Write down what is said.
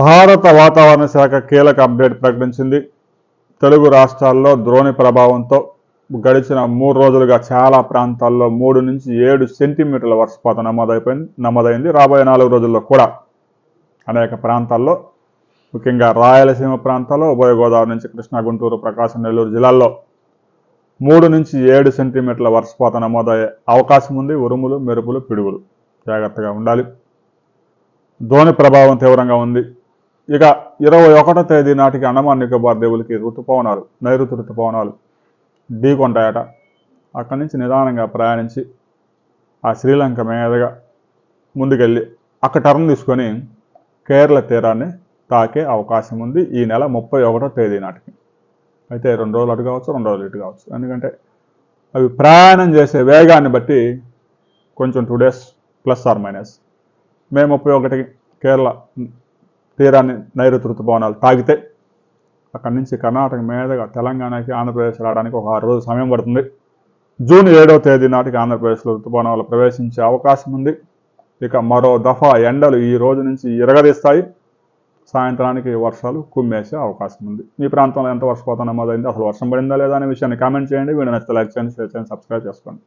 భారత వాతావరణ శాఖ కీలక అప్డేట్ ప్రకటించింది. తెలుగు రాష్ట్రాల్లో ద్రోణి ప్రభావంతో గడిచిన మూడు రోజులుగా చాలా ప్రాంతాల్లో మూడు నుంచి ఏడు సెంటీమీటర్ల వర్షపాతం నమోదైపోయింది నమోదైంది. రాబోయే నాలుగు రోజుల్లో కూడా అనేక ప్రాంతాల్లో ముఖ్యంగా రాయలసీమ ప్రాంతాల్లో ఉభయ గోదావరి నుంచి కృష్ణా గుంటూరు ప్రకాశం నెల్లూరు జిల్లాల్లో మూడు నుంచి ఏడు సెంటీమీటర్ల వర్షపాతం నమోదయ్యే అవకాశం ఉంది. ఉరుములు మెరుపులు పిడుగులు జాగ్రత్తగా ఉండాలి. ధోని ప్రభావం తీవ్రంగా ఉంది. ఇక ఇరవై ఒకటో తేదీ నాటికి అండమాన్ నికోబార్ దేవులకి ఋతుపవనాలు నైరుతి ఋతుపవనాలు ఢీకొంటాయట. అక్కడి నుంచి నిదానంగా ప్రయాణించి ఆ శ్రీలంక మీదుగా ముందుకెళ్ళి అక్కడ టర్న్ తీసుకొని కేరళ తీరాన్ని తాకే అవకాశం ఉంది ఈ నెల ముప్పై ఒకటో తేదీ నాటికి. అయితే రెండు రోజులు అటు కావచ్చు రెండు రోజులు ఇటు కావచ్చు. ఎందుకంటే అవి ప్రయాణం చేసే వేగాన్ని బట్టి కొంచెం two days plus or minus. May ముప్పై ఒకటికి కేరళ తీరాన్ని నైరుతి ఋతుపవనాలు తాగితే అక్కడి నుంచి కర్ణాటక మీదుగా తెలంగాణకి ఆంధ్రప్రదేశ్ రావడానికి ఒక ఆరు రోజులు సమయం పడుతుంది. జూన్ ఏడవ తేదీ నాటికి ఆంధ్రప్రదేశ్లో ఋతుపవనాలు ప్రవేశించే అవకాశం ఉంది. ఇక మరో దఫా ఎండలు ఈ రోజు నుంచి ఇరగదీస్తాయి. సాయంత్రానికి వర్షాలు కుమ్మేసే అవకాశం ఉంది. మీ ప్రాంతంలో ఎంత వర్షపాతం నమోదైంది? అసలు వర్షం పడిందా లేదా అనే విషయాన్ని కామెంట్ చేయండి. వీడియో నచ్చితే లైక్ చేయండి షేర్ చేయండి సబ్స్క్రైబ్ చేసుకోండి.